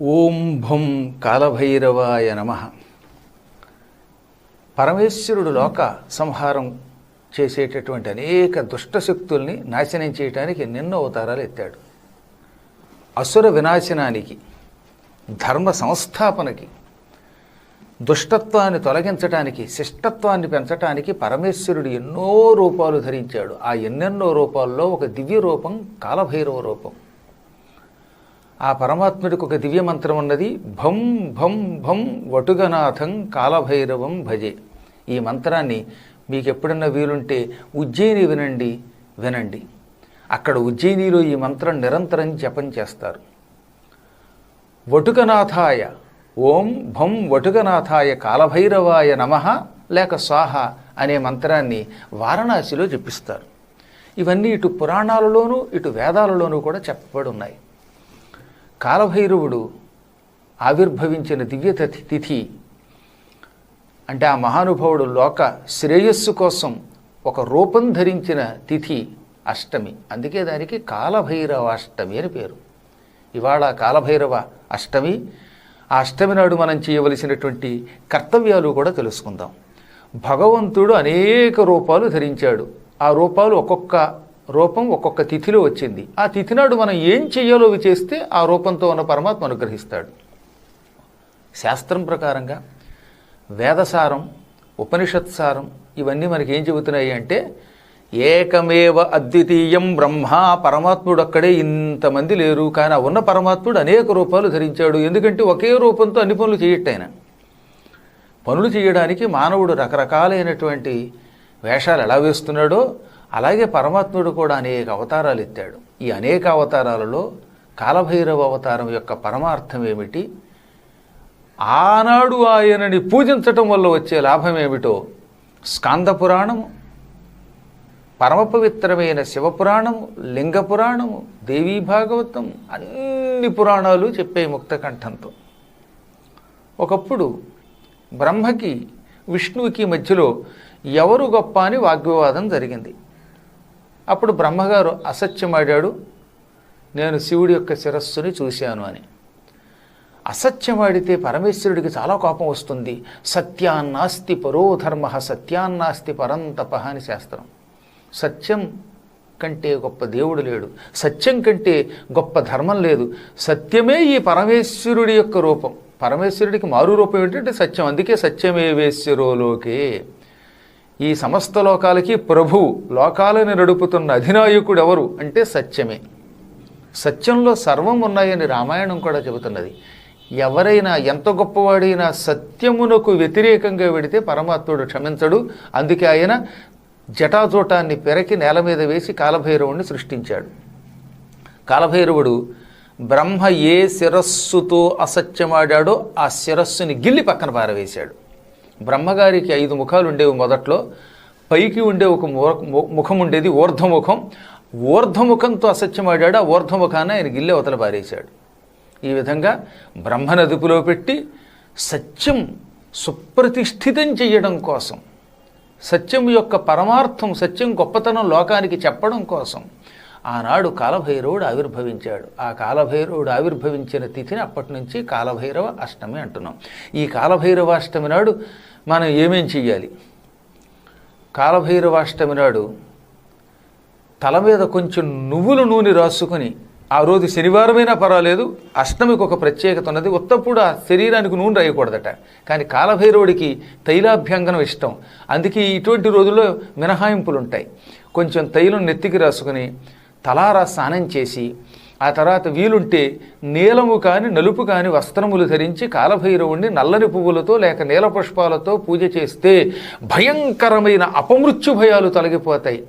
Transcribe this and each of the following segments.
ఓం భం కాలభైరవాయ నమ. పరమేశ్వరుడు లోక సంహారం చేసేటటువంటి అనేక దుష్ట శక్తుల్ని నాశనం చేయటానికి ఎన్నెన్నో అవతారాలు ఎత్తాడు. అసుర వినాశనానికి ధర్మ సంస్థాపనకి దుష్టత్వాన్ని తొలగించటానికి శిష్టత్వాన్ని పెంచటానికి పరమేశ్వరుడు ఎన్నో రూపాలు ధరించాడు. ఆ ఎన్నెన్నో రూపాల్లో ఒక దివ్య రూపం కాలభైరవ రూపం. ఆ పరమాత్ముడికి ఒక దివ్య మంత్రం ఉన్నది భం భం భం వటుగనాథం కాలభైరవం భజే. ఈ మంత్రాన్ని మీకు ఎప్పుడన్నా వీలుంటే ఉజ్జయిని వినండి వినండి. అక్కడ ఉజ్జయినిలో ఈ మంత్రం నిరంతరం జపం చేస్తారు. వటుకనాథాయ ఓం భం వటుకనాథాయ కాలభైరవాయ నమ లేక స్వాహ అనే మంత్రాన్ని వారణాసిలో జపిస్తారు. ఇవన్నీ ఇటు పురాణాలలోనూ ఇటు వేదాలలోనూ కూడా చెప్పబడి ఉన్నాయి. కాలభైరవుడు ఆవిర్భవించిన దివ్య తిథి- అంటే ఆ మహానుభావుడు లోక శ్రేయస్సు కోసం ఒక రూపం ధరించిన తిథి అష్టమి. అందుకే దానికి కాలభైరవ అష్టమి అని పేరు. ఇవాళ కాలభైరవ అష్టమి. ఆ అష్టమి నాడు మనం చేయవలసినటువంటి కర్తవ్యాలు కూడా తెలుసుకుందాం. భగవంతుడు అనేక రూపాలు ధరించాడు. ఆ రూపాలు ఒక్కొక్క రూపం ఒక్కొక్క తిథిలో వచ్చింది. ఆ తిథి నాడు మనం ఏం చెయ్యాలో అవి చేస్తే ఆ రూపంతో ఉన్న పరమాత్మ అనుగ్రహిస్తాడు. శాస్త్రం ప్రకారంగా వేదసారం ఉపనిషత్సారం ఇవన్నీ మనకి ఏం చెబుతున్నాయి అంటే ఏకమేవ అద్వితీయం బ్రహ్మ పరమాత్ముడు అక్కడే ఇంతమంది లేరు కానీ ఆ ఉన్న పరమాత్ముడు అనేక రూపాలు ధరించాడు. ఎందుకంటే ఒకే రూపంతో అన్ని పనులు చేయట్టాయన పనులు చేయడానికి మానవుడు రకరకాలైనటువంటి వేషాలు ఎలా వేస్తున్నాడో అలాగే పరమాత్ముడు కూడా అనేక అవతారాలు ఎత్తాడు. ఈ అనేక అవతారాలలో కాలభైరవ అవతారం యొక్క పరమార్థం ఏమిటి? ఆనాడు ఆయనని పూజించటం వల్ల వచ్చే లాభం ఏమిటో? స్కాంద పురాణము పరమపవిత్రమైన శివపురాణము లింగ పురాణము దేవీ భాగవతం అన్ని పురాణాలు చెప్పే ముక్తకంఠంతో ఒకప్పుడు బ్రహ్మకి విష్ణువుకి మధ్యలో ఎవరు గొప్ప అని వాగ్వివాదం జరిగింది. అప్పుడు బ్రహ్మగారు అసత్యమాడాడు నేను శివుడి యొక్క శిరస్సుని చూశాను అని. అసత్యమాడితే పరమేశ్వరుడికి చాలా కోపం వస్తుంది. సత్యాన్నాస్తి పరో ధర్మ సత్యాన్నాస్తి పరంతప అని శాస్త్రం. సత్యం కంటే గొప్ప దేవుడు లేడు. సత్యం కంటే గొప్ప ధర్మం లేదు. సత్యమే ఈ పరమేశ్వరుడి యొక్క రూపం. పరమేశ్వరుడికి మారు రూపం ఏంటంటే సత్యం. అందుకే సత్యమేవేశ్వరోలోకే ఈ సమస్త లోకాలకి ప్రభు లోకాలను నడుపుతున్న అధినాయకుడు ఎవరు అంటే సత్యమే. సత్యంలో సర్వం ఉన్నాయని రామాయణం కూడా చెబుతున్నది. ఎవరైనా ఎంత గొప్పవాడైనా సత్యమునకు వ్యతిరేకంగా వెడితే పరమాత్ముడు క్షమించడు. అందుకే ఆయన జటాజోటాన్ని పెరకి నేల మీద వేసి కాలభైరవుణ్ణి సృష్టించాడు. కాలభైరవుడు బ్రహ్మ ఏ శిరస్సుతో అసత్యమాడాడో ఆ శిరస్సుని గిల్లి పక్కన పారవేశాడు. బ్రహ్మగారికి ఐదు ముఖాలు ఉండేవి మొదట్లో పైకి ఉండే ఒక ము- ముఖం ఉండేది ఊర్ధ్వముఖం ఊర్ధ్వముఖంతో అసత్యమాడాడు ఆ ఊర్ధ్వముఖాన్ని ఆయన గిల్లి అవతల పారేశాడు. ఈ విధంగా బ్రహ్మను అదుపులో పెట్టి సత్యం సుప్రతిష్ఠితం చేయడం కోసం సత్యం యొక్క పరమార్థం సత్యం గొప్పతనం లోకానికి చెప్పడం కోసం ఆనాడు కాలభైరవుడు ఆవిర్భవించాడు. ఆ కాలభైరవుడు ఆవిర్భవించిన తిథిని అప్పటి నుంచి కాలభైరవ అష్టమి అంటున్నాం. ఈ కాలభైరవ అష్టమి నాడు మనం ఏమేం చెయ్యాలి? కాలభైరవాష్టమి నాడు తల మీద కొంచెం నువ్వుల నూనె రాసుకొని ఆ రోజు శనివారమైనా పర్వాలేదు అష్టమికి ఒక ప్రత్యేకత ఉన్నది ఉత్తప్పుడు ఆ శరీరానికి నూనె రాయకూడదట. కానీ కాలభైరవుడికి తైలాభ్యంగనం ఇష్టం. అందుకే ఇటువంటి రోజుల్లో మినహాయింపులు ఉంటాయి కొంచెం తైలం నెత్తికి రాసుకుని తలారా స్నానం చేసి ఆ తర్వాత వీలుంటే నీలము కాని నలుపు కాని వస్త్రములు ధరించి కాలభైరవుణ్ణి నల్లని పువ్వులతో లేక నీల పుష్పాలతో పూజ చేస్తే భయంకరమైన అపమృత్యు భయాలు తొలగిపోతాయి.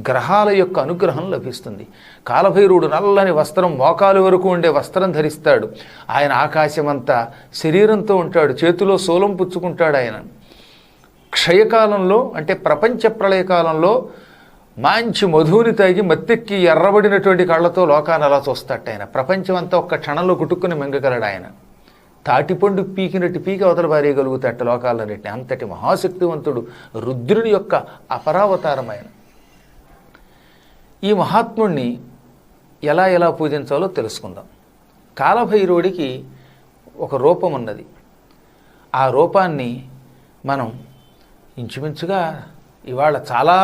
గ్రహాల యొక్క అనుగ్రహం లభిస్తుంది. కాలభైరుడు నల్లని వస్త్రం మోకాలు వరకు ఉండే వస్త్రం ధరిస్తాడు. ఆయన ఆకాశమంతా శరీరంతో ఉంటాడు. చేతిలో శూలం పుచ్చుకుంటాడు ఆయన. క్షయకాలంలో అంటే ప్రపంచ ప్రళయకాలంలో మంచి మధువుని తాగి మత్తెక్కి ఎర్రబడినటువంటి కళ్ళతో లోకాన్ని అలా చూస్తాట ఆయన. ప్రపంచం అంతా ఒక్క క్షణంలో గుట్టుకుని మింగగలడు ఆయన. తాటిపండు పీకినట్టు పీకి అవతల పారేయగలుగుతాట లోకాలన్నింటినీ. అంతటి మహాశక్తివంతుడు రుద్రుని యొక్క అపరావతారం ఆయన. ఈ మహాత్ముణ్ణి ఎలా ఎలా పూజించాలో తెలుసుకుందాం. కాలభైరవుడికి ఒక రూపం ఉన్నది. ఆ రూపాన్ని మనం ఇంచుమించుగా ఇవాళ చాలా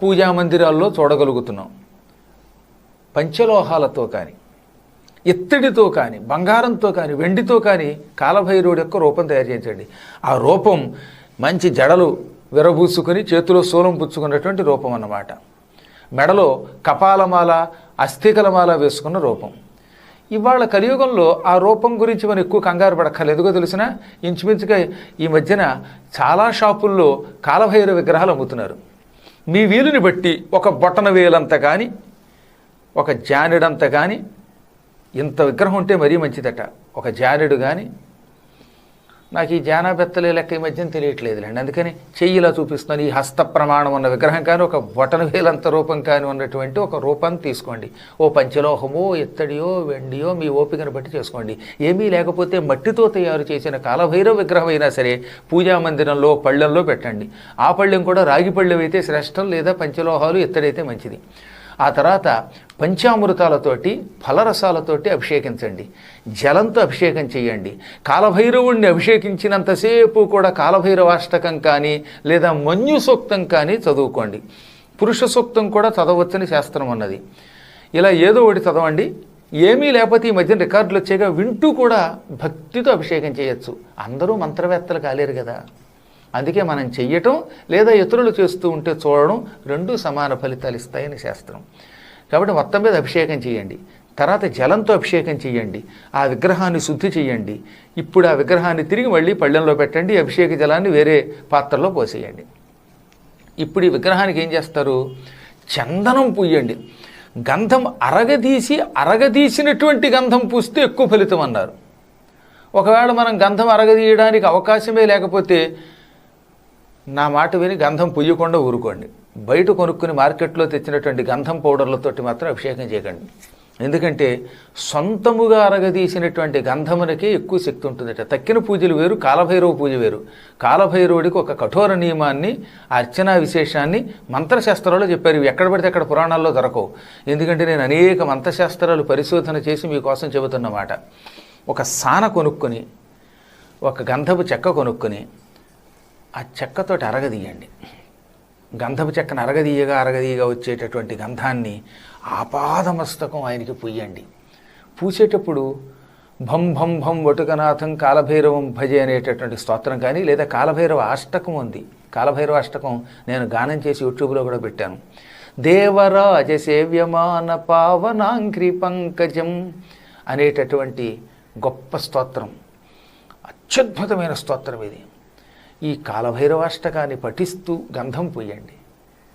పూజా మందిరాల్లో చూడగలుగుతున్నాం. పంచలోహాలతో కానీ ఎత్తిడితో కానీ బంగారంతో కానీ వెండితో కానీ కాలభైరవుడి యొక్క రూపం తయారు చేయించండి. ఆ రూపం మంచి జడలు విరబూసుకొని చేతిలో శూలం పుచ్చుకున్నటువంటి రూపం అన్నమాట. మెడలో కపాలమాల అస్థికలమాల వేసుకున్న రూపం. ఇవాళ కలియుగంలో ఆ రూపం గురించి మనం ఎక్కువ కంగారు పడక్కర్లేదు. తెలిసిన? ఇంచుమించుగా ఈ మధ్యన చాలా షాపుల్లో కాలభైరవ విగ్రహాలు అమ్ముతున్నారు. మీ వీలుని బట్టి ఒక బొటన వేలంత కానీ ఒక జానెడంత కానీ ఇంత విగ్రహం ఉంటే మరీ మంచిదట. ఒక జానెడు కానీ నాకు ఈ జానా బెత్తలే లెక్క ఈ మధ్యన తెలియట్లేదులేండి. అందుకని చెయ్యిలా చూపిస్తున్నాను. ఈ హస్త ప్రమాణం ఉన్న విగ్రహం కానీ ఒక బొటన వేలంత రూపం కానీ ఉన్నటువంటి ఒక రూపాన్ని తీసుకోండి. ఓ పంచలోహమో ఎత్తడియో వెండియో మీ ఓపికను బట్టి చేసుకోండి. ఏమీ లేకపోతే మట్టితో తయారు చేసిన కాలభైరవ విగ్రహం అయినా సరే పూజా మందిరంలో పళ్ళెంలో పెట్టండి. ఆ పళ్ళెం కూడా రాగి పళ్ళెం అయితే శ్రేష్టం లేదా పంచలోహాలు ఎత్తడైతే మంచిది. ఆ తర్వాత పంచామృతాలతోటి ఫలరసాలతోటి అభిషేకించండి. జలంతో అభిషేకం చేయండి. కాలభైరవుణ్ణి అభిషేకించినంతసేపు కూడా కాలభైరవాష్టకం కానీ లేదా మన్యు సూక్తం కానీ చదువుకోండి. పురుష సూక్తం కూడా చదవచ్చని శాస్త్రం అన్నది ఇలా ఏదో ఒకటి చదవండి. ఏమీ లేకపోతే ఈ మధ్యన రికార్డులు వచ్చేగా వింటూ కూడా భక్తితో అభిషేకం చేయొచ్చు. అందరూ మంత్రవేత్తలు కాలేరు కదా. అందుకే మనం చెయ్యటం లేదా ఇతరులు చేస్తూ ఉంటే చూడడం రెండు సమాన ఫలితాలు ఇస్తాయని శాస్త్రం. కాబట్టి మొత్తం మీద అభిషేకం చేయండి. తర్వాత జలంతో అభిషేకం చేయండి. ఆ విగ్రహాన్ని శుద్ధి చేయండి. ఇప్పుడు ఆ విగ్రహాన్ని తిరిగి మళ్ళీ పళ్ళెంలో పెట్టండి. అభిషేక జలాన్ని వేరే పాత్రలో పోసేయండి. ఇప్పుడు ఈ విగ్రహానికి ఏం చేస్తారు? చందనం పూయండి. గంధం అరగదీసి అరగదీసినటువంటి గంధం పూస్తే ఎక్కువ ఫలితం అన్నారు. ఒకవేళ మనం గంధం అరగదీయడానికి అవకాశమే లేకపోతే నా మాట విని గంధం పుయ్యకుండా ఊరుకోండి. బయట కొనుక్కుని మార్కెట్లో తెచ్చినటువంటి గంధం పౌడర్లతోటి మాత్రం అభిషేకం చేయకండి. ఎందుకంటే సొంతముగా అరగదీసినటువంటి గంధమునకే ఎక్కువ శక్తి ఉంటుందట. తక్కిన పూజలు వేరు కాలభైరవ పూజ వేరు. కాలభైరవుడికి ఒక కఠోర నియమాన్ని అర్చనా విశేషాన్ని మంత్రశాస్త్రాల్లో చెప్పారు. ఇవి ఎక్కడ పడితే అక్కడ పురాణాల్లో దొరకవు. ఎందుకంటే నేను అనేక మంత్రశాస్త్రాలు పరిశోధన చేసి మీకోసం చెబుతున్నమాట. ఒక సాన కొనుక్కొని ఒక గంధపు చెక్క కొనుక్కొని ఆ చెక్కతోటి అరగదీయండి. గంధపు చెక్కను అరగదీయగా అరగదీయగా వచ్చేటటువంటి గంధాన్ని ఆపాదమస్తకం ఆయనకి పూయండి. పూసేటప్పుడు భం భం భం వటుకనాథం కాలభైరవం భజే అనేటటువంటి స్తోత్రం కానీ లేదా కాలభైరవ అష్టకం ఉంది. కాలభైరవ అష్టకం నేను గానం చేసి యూట్యూబ్లో కూడా పెట్టాను. దేవరాజ సేవ్యమాన పావనాంగ్రి పంకజం అనేటటువంటి గొప్ప స్తోత్రం. అత్యద్భుతమైన స్తోత్రం ఇది. ఈ కాలభైరవాష్టకాన్ని పఠిస్తూ గంధం పూయండి.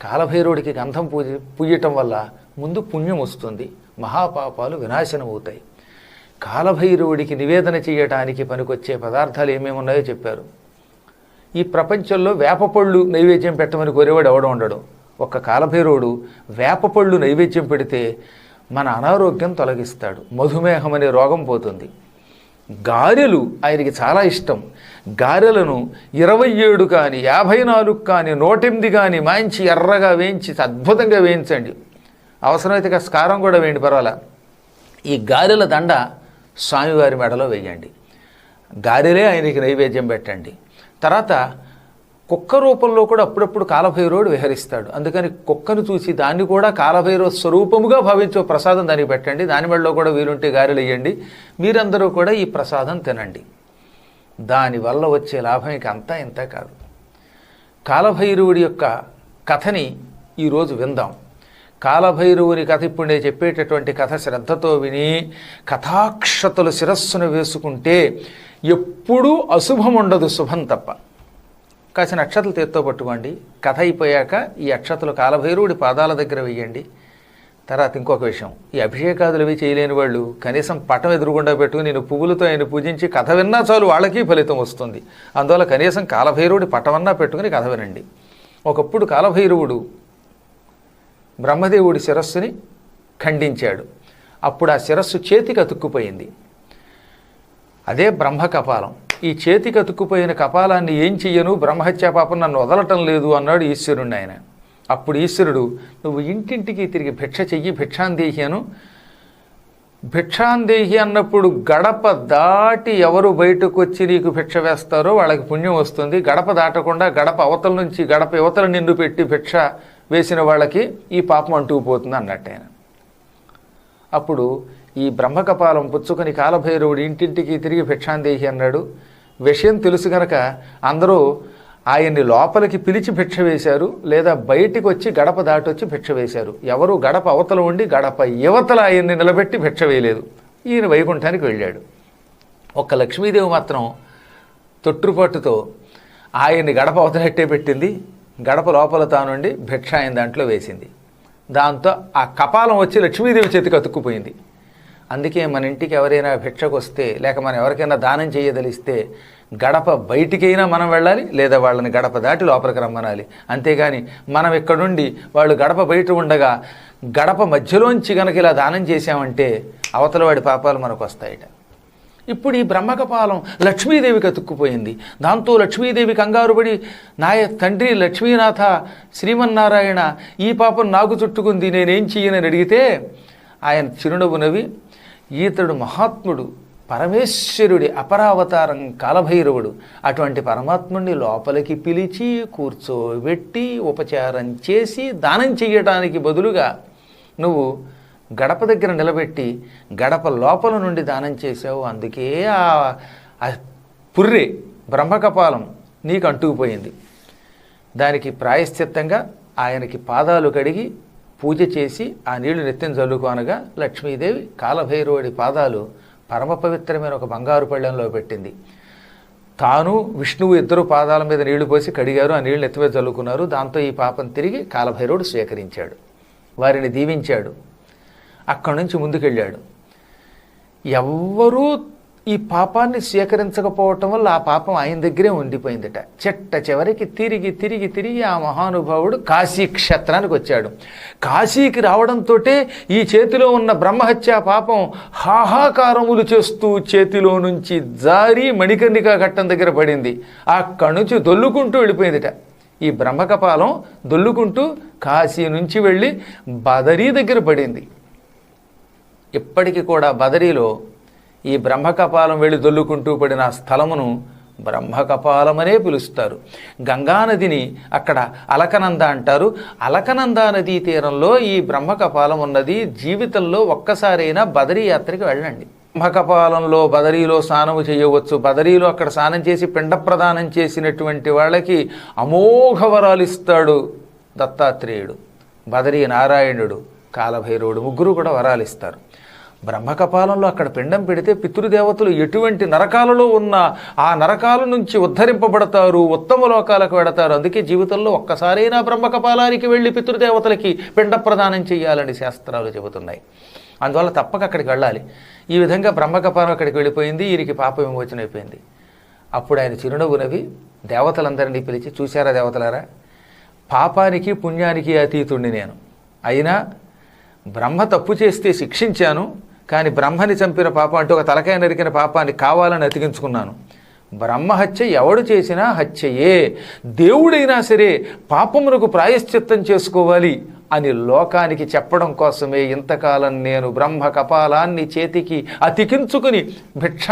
కాలభైరవుడికి గంధం పూజ పూయటం వల్ల ముందు పుణ్యం వస్తుంది మహాపాపాలు వినాశనం అవుతాయి కాలభైరవుడికి నివేదన చేయటానికి పనికొచ్చే పదార్థాలు ఏమేమి ఉన్నాయో చెప్పారు. ఈ ప్రపంచంలో వేపపళ్ళు నైవేద్యం పెట్టమని కోరేవాడు ఎవడం ఉండడు. ఒక్క కాలభైరవుడు వేపపళ్ళు నైవేద్యం పెడితే మన అనారోగ్యం తొలగిస్తాడు మధుమేహం అనే రోగం పోతుంది. గారెలు ఆయనకి చాలా ఇష్టం. గారెలను ఇరవై ఏడు కానీ యాభై నాలుగు కానీ నూటెనిమిది కానీ మంచి ఎర్రగా వేయించి అద్భుతంగా వేయించండి. అవసరమైతే కాస్త కారం కూడా వేయండి పర్వాలా. ఈ గారెల దండ స్వామివారి మెడలో వేయండి. గారెలే ఆయనకి నైవేద్యం పెట్టండి. తర్వాత కుక్క రూపంలో కూడా అప్పుడప్పుడు కాలభైరవుడు విహరిస్తాడు. అందుకని కుక్కను చూసి దాన్ని కూడా కాలభైరవ స్వరూపముగా భావించే ప్రసాదం దానికి పెట్టండి. దాని మెడలో కూడా వీలుంటే గారెలు మీరందరూ కూడా ఈ ప్రసాదం తినండి. దానివల్ల వచ్చే లాభం ఇక అంతా ఇంత కాదు. కాలభైరవుడి యొక్క కథని ఈరోజు విందాం. కాలభైరవుని కథ ఇప్పుడు నేను చెప్పేటటువంటి కథ శ్రద్ధతో విని కథాక్షతలు శిరస్సును వేసుకుంటే ఎప్పుడూ అశుభం ఉండదు శుభం తప్ప. కాసిన అక్షతలు చేత్తో పట్టుకోండి. కథ అయిపోయాక ఈ అక్షతలు కాలభైరవుడి పాదాల దగ్గర వేయండి. తర్వాత ఇంకొక విషయం ఈ అభిషేకాదులు అవి చేయలేని వాళ్ళు కనీసం పటం ఎదురుగుండా పెట్టుకుని నేను పువ్వులతో ఆయన పూజించి కథ విన్నా చాలు వాళ్ళకి ఫలితం వస్తుంది. అందువల్ల కనీసం కాలభైరవుడి పటమన్నా పెట్టుకుని కథ వినండి. ఒకప్పుడు కాలభైరవుడు బ్రహ్మదేవుడి శిరస్సుని ఖండించాడు. అప్పుడు ఆ శిరస్సు చేతికి అతుక్కుపోయింది. అదే బ్రహ్మ కపాలం ఈ చేతికి అతుక్కుపోయిన కపాలాన్ని ఏం చెయ్యను? బ్రహ్మహత్యా పాపం నన్ను వదలటం లేదు అన్నాడు ఈశ్వరుణ్ణి ఆయన. అప్పుడు ఈశ్వరుడు నువ్వు ఇంటింటికి తిరిగి భిక్ష చెయ్యి భిక్షాందేహ్యను భిక్షాందేహి అన్నప్పుడు గడప దాటి ఎవరు బయటకు వచ్చి నీకు భిక్ష వేస్తారో వాళ్ళకి పుణ్యం వస్తుంది. గడప దాటకుండా గడప అవతల నుంచి గడప యువతల నిండు పెట్టి భిక్ష వేసిన వాళ్ళకి ఈ పాపం అంటుకుపోతుంది అన్నట్టు ఆయన. అప్పుడు ఈ బ్రహ్మకపాలం పుచ్చుకొని కాలభైరవుడు ఇంటింటికి తిరిగి భిక్షాందేహి అన్నాడు. విషయం తెలుసు గనక అందరూ ఆయన్ని లోపలికి పిలిచి భిక్ష వేశారు లేదా బయటికి వచ్చి గడప దాటొచ్చి భిక్ష వేశారు. ఎవరు గడప అవతల ఉండి గడప యువతల ఆయన్ని నిలబెట్టి భిక్ష వేయలేదు. ఈయన వైకుంఠానికి వెళ్ళాడు. ఒక్క లక్ష్మీదేవి మాత్రం తొట్టుపాటుతో ఆయన్ని గడప అవతలెట్టే పెట్టింది. గడప లోపల తానుండి భిక్ష ఆయన దాంట్లో వేసింది. దాంతో ఆ కపాలం వచ్చి లక్ష్మీదేవి చేతికి అతుక్కుపోయింది. అందుకే మన ఇంటికి ఎవరైనా భిక్షకు వస్తే లేక మనం ఎవరికైనా దానం చేయదలిస్తే గడప బయటికైనా మనం వెళ్ళాలి లేదా వాళ్ళని గడప దాటి లోపలికి రమ్మనాలి. అంతేగాని మనం ఇక్కడుండి వాళ్ళు గడప బయట ఉండగా గడప మధ్యలోంచి గనక ఇలా దానం చేశామంటే అవతల వాడి పాపాలు మనకు వస్తాయట. ఇప్పుడు ఈ బ్రహ్మకపాలం లక్ష్మీదేవికి అతుక్కుపోయింది దాంతో లక్ష్మీదేవి కంగారుపడి నాయ తండ్రి లక్ష్మీనాథ శ్రీమన్నారాయణ ఈ పాపం నాకు చుట్టుకుంది నేనేం చెయ్యనని అడిగితే ఆయన చిరునవ్వు నవ్వి ఈతడు మహాత్ముడు పరమేశ్వరుడి అపరావతారం కాలభైరవుడు. అటువంటి పరమాత్ముడిని లోపలికి పిలిచి కూర్చోబెట్టి ఉపచారం చేసి దానం చేయటానికి బదులుగా నువ్వు గడప దగ్గర నిలబెట్టి గడప లోపల నుండి దానం చేసావు అందుకే ఆ ఆ పుర్రె బ్రహ్మకపాలం నీకు అంటుకుపోయింది. దానికి ప్రాయశ్చిత్తంగా ఆయనకి పాదాలు కడిగి పూజ చేసి ఆ నీళ్ళు నెత్తిన చల్లుకోనగా లక్ష్మీదేవి కాలభైరవుడి పాదాలు పరమ పవిత్రమైన ఒక బంగారు పళ్ళెంలో పెట్టింది. తాను విష్ణువు ఇద్దరు పాదాల మీద నీళ్ళు పోసి కడిగారు. ఆ నీళ్ళు ఎత్తివే చల్లుకున్నారు దాంతో ఈ పాపం తిరిగి కాలభైరవుడు స్వీకరించాడు. వారిని దీవించాడు. అక్కడి నుంచి ముందుకెళ్ళాడు. ఎవ్వరూ ఈ పాపాన్ని స్వీకరించకపోవటం వల్ల ఆ పాపం ఆయన దగ్గరే ఉండిపోయిందట. చెట్ట చివరికి తిరిగి తిరిగి తిరిగి ఆ మహానుభావుడు కాశీ క్షేత్రానికి వచ్చాడు. కాశీకి రావడంతో ఈ చేతిలో ఉన్న బ్రహ్మహత్య పాపం హాహాకారములు చేస్తూ చేతిలో నుంచి జారి మణికర్ణికా ఘట్టం దగ్గర పడింది. ఆ కణుచు దొల్లుకుంటూ వెళ్ళిపోయిందిట. ఈ బ్రహ్మకపాలం దొల్లుకుంటూ కాశీ నుంచి వెళ్ళి బదరీ దగ్గర పడింది. ఇప్పటికీ కూడా బదరీలో ఈ బ్రహ్మకపాలం వెళ్ళి దొల్లుకుంటూ పడిన స్థలమును బ్రహ్మకపాలమనే పిలుస్తారు. గంగానదిని అక్కడ అలకనంద అంటారు. అలకనంద నదీ తీరంలో ఈ బ్రహ్మకపాలం ఉన్నది. జీవితంలో ఒక్కసారైనా బదరీ యాత్రకి వెళ్ళండి. బ్రహ్మకపాలంలో బదరీలో స్నానము చేయవచ్చు. బదరీలో అక్కడ స్నానం చేసి పిండ ప్రదానం చేసినటువంటి వాళ్ళకి అమోఘ వరాలు ఇస్తాడు దత్తాత్రేయుడు. బదరీ నారాయణుడు కాలభైరవుడు ముగ్గురు కూడా వరాలు ఇస్తారు. బ్రహ్మకపాలంలో అక్కడ పిండం పెడితే పితృదేవతలు ఎటువంటి నరకాలలో ఉన్న ఆ నరకాల నుంచి ఉద్ధరింపబడతారు ఉత్తమ లోకాలకు వెడతారు. అందుకే జీవితంలో ఒక్కసారైనా బ్రహ్మకపాలానికి వెళ్ళి పితృదేవతలకి పిండ ప్రదానం చేయాలని శాస్త్రాలు చెబుతున్నాయి. అందువల్ల తప్పక అక్కడికి వెళ్ళాలి. ఈ విధంగా బ్రహ్మకపాలం అక్కడికి వెళ్ళిపోయింది. వీరికి పాప విమోచన అయిపోయింది. అప్పుడు ఆయన చిరునవ్వు నవ్వి దేవతలందరినీ పిలిచి చూశారా దేవతలారా? పాపానికి పుణ్యానికి అతీతుణ్ణి నేను. అయినా బ్రహ్మ తప్పు చేస్తే శిక్షించాను. కానీ బ్రహ్మని చంపిన పాపం అంటే ఒక తలకాయ నరికిన పాపాన్ని కావాలని అతికించుకున్నాను. బ్రహ్మహత్య ఎవడు చేసినా హత్యయే. దేవుడైనా సరే పాపమునకు ప్రాయశ్చిత్తం చేసుకోవాలి అని లోకానికి చెప్పడం కోసమే ఇంతకాలం నేను బ్రహ్మ కపాలాన్ని చేతికి అతికించుకుని భిక్ష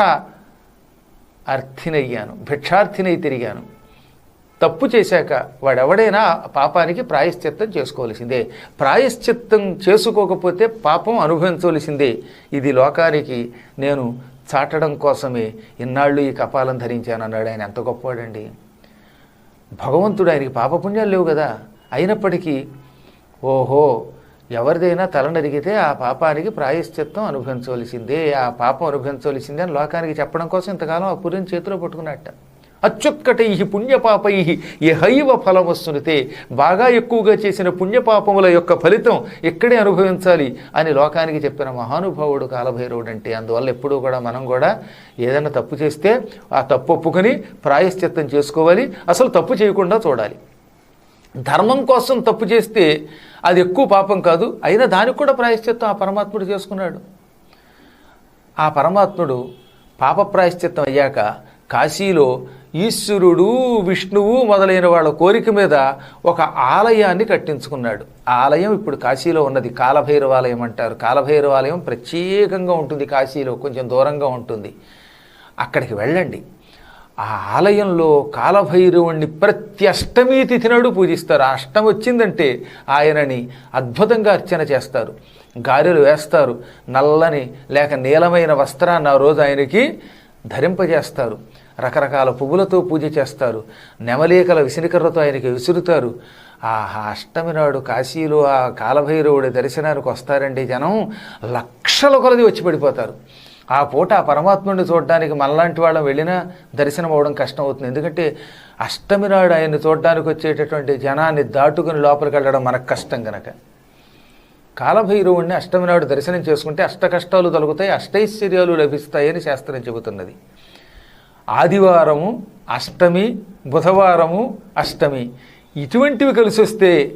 అర్థినయ్యాను భిక్షార్థినై తిరిగాను. తప్పు చేశాక వాడెవడైనా పాపానికి ప్రాయశ్చిత్తం చేసుకోవలసిందే. ప్రాయశ్చిత్తం చేసుకోకపోతే పాపం అనుభవించవలసిందే. ఇది లోకానికి నేను చాటడం కోసమే ఇన్నాళ్ళు ఈ కపాలం ధరించాను అన్నాడు ఆయన. ఎంత గొప్పవాడండి. భగవంతుడు ఆయనకి పాపపుణ్యాలు లేవు కదా. అయినప్పటికీ ఓహో ఎవరిదైనా తల నరిగితే ఆ పాపానికి ప్రాయశ్చిత్తం అనుభవించవలసిందే. ఆ పాపం అనుభవించవలసిందే అని లోకానికి చెప్పడం కోసం ఇంతకాలం ఆ పురిని చేతిలో పట్టుకున్నట్ట. అత్యుత్కటై పుణ్యపాపై యహైవ ఫలమస్తునితే. బాగా ఎక్కువగా చేసిన పుణ్యపాపముల యొక్క ఫలితం ఇక్కడే అనుభవించాలి అని లోకానికి చెప్పిన మహానుభావుడు కాలభైరవుడు అంటే అందువల్ల ఎప్పుడూ కూడా మనం కూడా ఏదైనా తప్పు చేస్తే ఆ తప్పు ఒప్పుకొని ప్రాయశ్చిత్తం చేసుకోవాలి. అసలు తప్పు చేయకుండా చూడాలి. ధర్మం కోసం తప్పు చేస్తే అది ఎక్కువ పాపం కాదు. అయినా దానికి కూడా ప్రాయశ్చిత్తం ఆ పరమాత్ముడు చేసుకున్నాడు. ఆ పరమాత్ముడు పాప ప్రాయశ్చిత్తం అయ్యాక కాశీలో ఈశ్వరుడు విష్ణువు మొదలైన వాళ్ళ కోరిక మీద ఒక ఆలయాన్ని కట్టించుకున్నాడు. ఆలయం ఇప్పుడు కాశీలో ఉన్నది. కాలభైరవాలయం అంటారు. కాలభైరవాలయం ప్రత్యేకంగా ఉంటుంది కాశీలో. కొంచెం దూరంగా ఉంటుంది. అక్కడికి వెళ్ళండి. ఆ ఆలయంలో కాలభైరవుణ్ణి ప్రతి అష్టమి తిథి నాడు పూజిస్తారు. ఆ అష్టమి వచ్చిందంటే ఆయనని అద్భుతంగా అర్చన చేస్తారు. గారెలు వేస్తారు. నల్లని లేక నీలమైన వస్త్రాన్ని ఆ రోజు ఆయనకి ధరింపజేస్తారు. రకరకాల పువ్వులతో పూజ చేస్తారు. నెమలీకల విసిరికర్రతో ఆయనకి విసురుతారు. ఆ అష్టమి నాడు కాశీలో ఆ కాలభైరవుడి దర్శనానికి వస్తారండి జనం. లక్షల కొలది వచ్చి పడిపోతారు. ఆ పూట ఆ పరమాత్ముడిని చూడడానికి మనలాంటి వాళ్ళం వెళ్ళినా దర్శనం అవ్వడం కష్టం అవుతుంది. ఎందుకంటే అష్టమి నాడు ఆయన్ని చూడడానికి వచ్చేటటువంటి జనాన్ని దాటుకుని లోపలికి వెళ్ళడం మనకు కష్టం కనుక కాలభైరవుణ్ణి అష్టమి నాడు దర్శనం చేసుకుంటే అష్ట కష్టాలు తొలగుతాయి అష్టైశ్వర్యాలు లభిస్తాయని శాస్త్రం చెబుతున్నది. ఆదివారము అష్టమి బుధవారము అష్టమి. ఇటువంటివి కలిసి వస్తే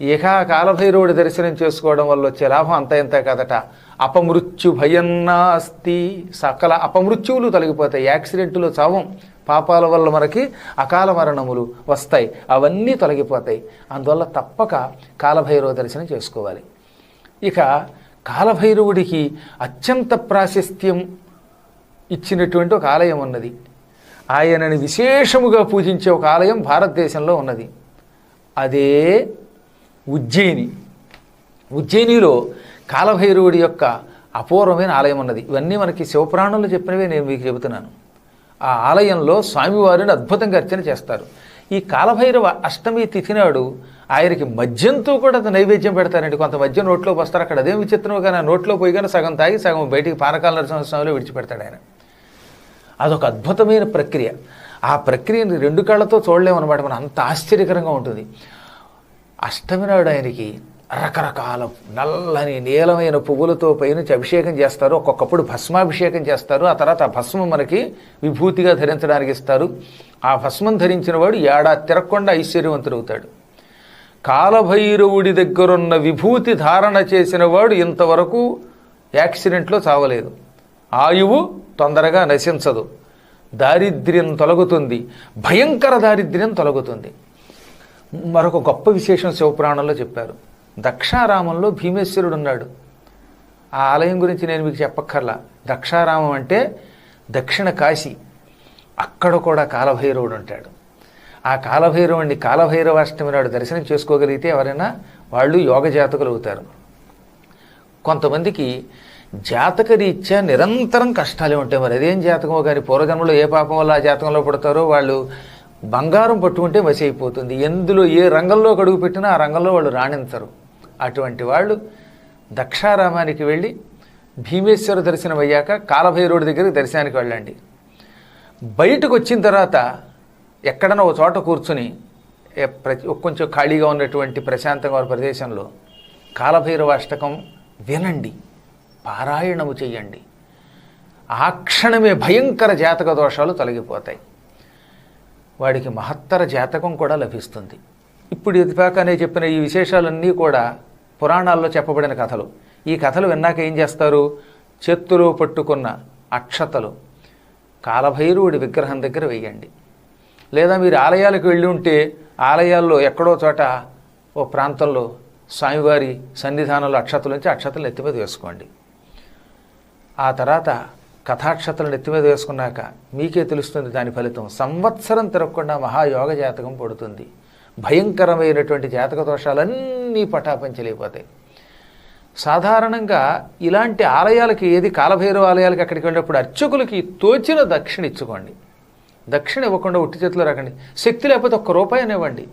ఏకా కాలభైరవుడి దర్శనం చేసుకోవడం వల్ల వచ్చే లాభం అంత ఎంత కదట. అపమృత్యు భయన్నాస్తి సకల అపమృత్యువులు తొలగిపోతాయి. యాక్సిడెంట్లు చావం పాపాల వల్ల మనకి అకాల మరణములు వస్తాయి. అవన్నీ తొలగిపోతాయి. అందువల్ల తప్పక కాలభైరవ దర్శనం చేసుకోవాలి. ఇక కాలభైరవుడికి అత్యంత ప్రాశస్త్యం ఇచ్చినటువంటి ఒక ఆలయం ఉన్నది. ఆయనని విశేషముగా పూజించే ఒక ఆలయం భారతదేశంలో ఉన్నది. అదే ఉజ్జయిని. ఉజ్జయినిలో కాలభైరవుడి యొక్క అపూర్వమైన ఆలయం ఉన్నది. ఇవన్నీ మనకి శివపురాణంలో చెప్పినవే నేను మీకు చెబుతున్నాను. ఆ ఆలయంలో స్వామివారిని అద్భుతంగా అర్చన చేస్తారు. ఈ కాలభైరవ అష్టమి తిథి నాడు ఆయనకి మద్యంతో కూడా అది నైవేద్యం పెడతారండి. కొంత మద్యం నోట్లో వస్తారు అక్కడ అదేం విచిత్రం కానీ నోట్లో పోయి కానీ సగం తాగి సగం బయటికి పానకాల నరసింహస్వామిలో విడిచిపెడతాడు ఆయన. అదొక అద్భుతమైన ప్రక్రియ. ఆ ప్రక్రియని రెండు కళ్ళతో చూడలేమన్నమాట. మనం అంత ఆశ్చర్యకరంగా ఉంటుంది. అష్టమి నాడు ఆయనకి రకరకాల నల్లని నీలమైన పువ్వులతో పైనుంచి అభిషేకం చేస్తారు. ఒక్కొక్కప్పుడు భస్మాభిషేకం చేస్తారు. ఆ తర్వాత ఆ భస్మం మనకి విభూతిగా ధరించడానికి ఇస్తారు. ఆ భస్మం ధరించిన వాడు ఏడాది తిరగకుండా ఐశ్వర్యవంతుడవుతాడు. కాలభైరవుడి దగ్గరున్న విభూతి ధారణ చేసిన వాడు ఇంతవరకు యాక్సిడెంట్లో చావలేదు. ఆయువు తొందరగా నశించదు. దారిద్ర్యం తొలగుతుంది భయంకర దారిద్ర్యం తొలగుతుంది. మరొక గొప్ప విశేషం శివపురాణంలో చెప్పారు. దక్షారామంలో భీమేశ్వరుడు ఉన్నాడు. ఆ ఆలయం గురించి నేను మీకు చెప్పక్కర్లా. దక్షారామం అంటే దక్షిణ కాశీ. అక్కడ కూడా కాలభైరవుడు ఉంటాడు. ఆ కాలభైరవుడిని కాలభైరవాష్టమి నాడు దర్శనం చేసుకోగలిగితే ఎవరైనా వాళ్ళు యోగ జాతకులు అవుతారు. కొంతమందికి జాతక రీత్యా నిరంతరం కష్టాలే ఉంటాయి మరి. అదేం జాతకమో కానీ పూర్వజన్మలో ఏ పాపం వల్ల ఆ జాతకంలో పడతారో వాళ్ళు బంగారం పట్టుకుంటే వసి అయిపోతుంది. ఎందులో ఏ రంగంలో అడుగు పెట్టినా ఆ రంగంలో వాళ్ళు రాణించరు. అటువంటి వాళ్ళు దక్షారామానికి వెళ్ళి భీమేశ్వర దర్శనం అయ్యాక కాలభైరవుడి దగ్గరికి దర్శనానికి వెళ్ళండి. బయటకు వచ్చిన తర్వాత ఎక్కడన్నా ఒక చోట కూర్చుని ప్రతి కొంచెం ఖాళీగా ఉన్నటువంటి ప్రశాంతంగా ఉన్న ప్రదేశంలో కాలభైరవ అష్టకం వినండి. పారాయణము చెయ్యండి. ఆ క్షణమే భయంకర జాతక దోషాలు తొలగిపోతాయి. వాడికి మహత్తర జాతకం కూడా లభిస్తుంది. ఇప్పుడు ఇదిపాకనే చెప్పిన ఈ విశేషాలన్నీ కూడా పురాణాల్లో చెప్పబడిన కథలు. ఈ కథలు విన్నాక ఏం చేస్తారు? చేత్తులో పట్టుకున్న అక్షతలు కాలభైరవుడి విగ్రహం దగ్గర వేయండి. లేదా మీరు ఆలయాలకు వెళ్ళి ఉంటే ఆలయాల్లో ఎక్కడో చోట ఓ ప్రాంతంలో స్వామివారి సన్నిధానంలో అక్షతలు నుంచి అక్షతలు ఎత్తి వేసుకోండి. ఆ తర్వాత కథాక్షతలను ఎత్తిమీద వేసుకున్నాక మీకే తెలుస్తుంది దాని ఫలితం. సంవత్సరం తిరగకుండా మహాయోగ జాతకం పడుతుంది. భయంకరమైనటువంటి జాతక దోషాలన్నీ పటాపంచలేకపోతాయి సాధారణంగా ఇలాంటి ఆలయాలకి ఏది కాలభైరవ ఆలయాలకి అక్కడికి వెళ్ళినప్పుడు అర్చకులకి తోచిన దక్షిణ ఇచ్చుకోండి. దక్షిణ ఇవ్వకుండా ఉట్టి చేతిలో రాకండి. శక్తి లేకపోతే ఒక్క రూపాయి అనివ్వండి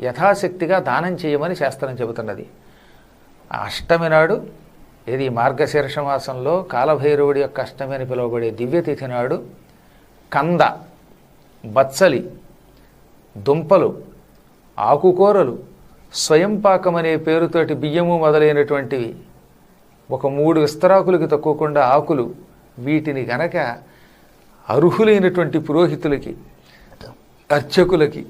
యథాశక్తిగా దానం చేయమని శాస్త్రం చెబుతున్నది. అష్టమి నాడు ఇది మార్గశీర్ష మాసంలో కాలభైరవుడి యొక్క అష్టమి అని పిలువబడే దివ్యతిథి నాడు కంద బచ్చలి దుంపలు ఆకుకూరలు స్వయంపాకం అనే పేరుతోటి బియ్యము మొదలైనటువంటివి. ఒక మూడు విస్తరాకులకి తక్కువకుండా ఆకులు వీటిని గనక అర్హులైనటువంటి పురోహితులకి అర్చకులకి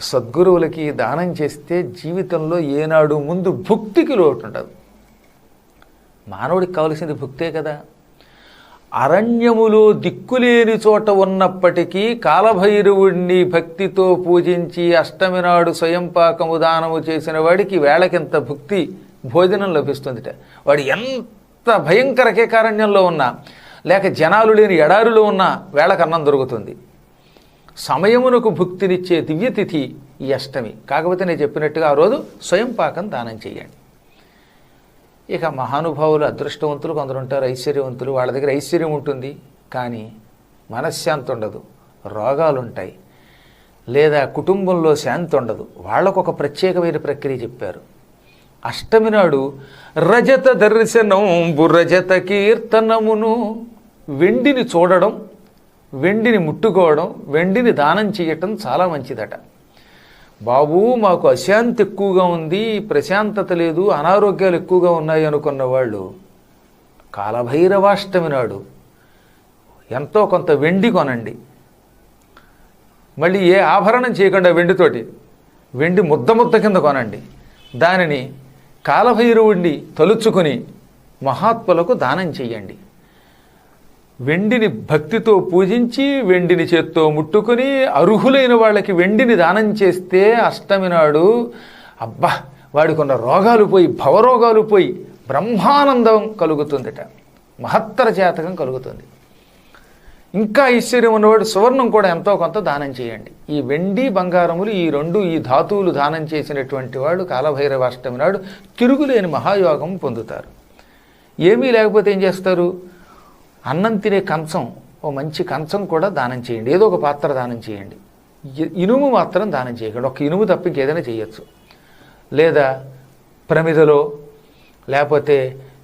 సద్గురువులకి దానం చేస్తే జీవితంలో ఏనాడు ముందు భుక్తికి లోటు ఉండదు. మానవుడికి కావలసింది భుక్తే కదా. అరణ్యములో దిక్కులేని చోట ఉన్నప్పటికీ కాలభైరవుణ్ణి భక్తితో పూజించి అష్టమి నాడు స్వయంపాకము దానము చేసిన వాడికి వేళకింత భుక్తి భోజనం లభిస్తుందిట. వాడు ఎంత భయంకర కేకారణ్యంలో ఉన్నా లేక జనాలు లేని ఎడారిలో ఉన్నా వేళకన్నం దొరుకుతుంది. సమయమునకు భుక్తినిచ్చే దివ్యతిథి ఈ అష్టమి. కాకపోతే నేను చెప్పినట్టుగా ఆ రోజు స్వయంపాకం దానం చేయండి. ఇక మహానుభావులు అదృష్టవంతులు కొందరు ఉంటారు ఐశ్వర్యవంతులు. వాళ్ళ దగ్గర ఐశ్వర్యం ఉంటుంది. కానీ మనశ్శాంతి ఉండదు. రోగాలు ఉంటాయి లేదా కుటుంబంలో శాంతి ఉండదు. వాళ్ళకు ఒక ప్రత్యేకమైన ప్రక్రియ చెప్పారు. అష్టమి నాడు రజత దర్శనం రజత కీర్తనమును వెండిని చూడడం వెండిని ముట్టుకోవడం వెండిని దానం చేయటం చాలా మంచిదట. బాబు మాకు అశాంతి ఎక్కువగా ఉంది ప్రశాంతత లేదు అనారోగ్యాలు ఎక్కువగా ఉన్నాయి అనుకున్న వాళ్ళు. కాలభైరవాష్టమి నాడు ఎంతో కొంత వెండి కొనండి. మళ్ళీ ఏ ఆభరణం చేయకుండా వెండితోటి వెండి ముద్ద ముద్ద కింద కొనండి. దానిని కాలభైరవుడిని తలుచుకుని మహాత్ములకు దానం చెయ్యండి వెండిని భక్తితో పూజించి వెండిని చేత్తో ముట్టుకుని అర్హులైన వాళ్ళకి వెండిని దానం చేస్తే అష్టమి నాడు అబ్బా వాడికున్న రోగాలు పోయి భవరోగాలు పోయి బ్రహ్మానందం కలుగుతుందిట. మహత్తర జాతకం కలుగుతుంది. ఇంకా ఐశ్వర్యం ఉన్నవాడు సువర్ణం కూడా ఎంతో కొంత దానం చేయండి. ఈ వెండి బంగారములు ఈ రెండు ఈ ధాతువులు దానం చేసినటువంటి వాడు కాలభైరవాష్టమి నాడు తిరుగులేని మహాయోగం పొందుతారు. ఏమీ లేకపోతే ఏం చేస్తారు? అన్నం తినే కంచం ఓ మంచి కంచం కూడా దానం చేయండి. ఏదో ఒక పాత్ర దానం చేయండి. ఇనుము మాత్రం దానం చేయకండి. ఒక ఇనుము తప్ప ఇంకేదైనా చేయొచ్చు. లేదా ప్రమిదలో లేకపోతే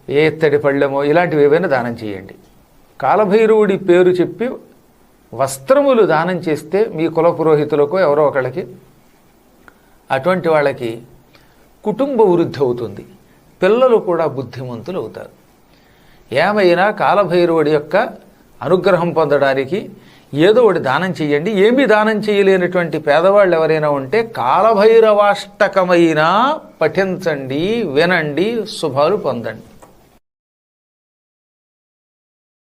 ఏ ఎత్తడి పళ్ళెమో ఇలాంటివి ఏవైనా దానం చేయండి. కాలభైరవుడి పేరు చెప్పి వస్త్రములు దానం చేస్తే మీ కుల పురోహితులకో ఎవరో ఒకళ్ళకి అటువంటి వాళ్ళకి కుటుంబ వృద్ధి అవుతుంది. పిల్లలు కూడా బుద్ధిమంతులు అవుతారు. ఏమైనా కాలభైరవుడి యొక్క అనుగ్రహం పొందడానికి ఏదో ఒకటి దానం చేయండి ఏమీ దానం చేయలేనటువంటి పేదవాళ్ళు ఎవరైనా ఉంటే కాలభైరవాష్టకమైనా పఠించండి వినండి శుభాలు పొందండి.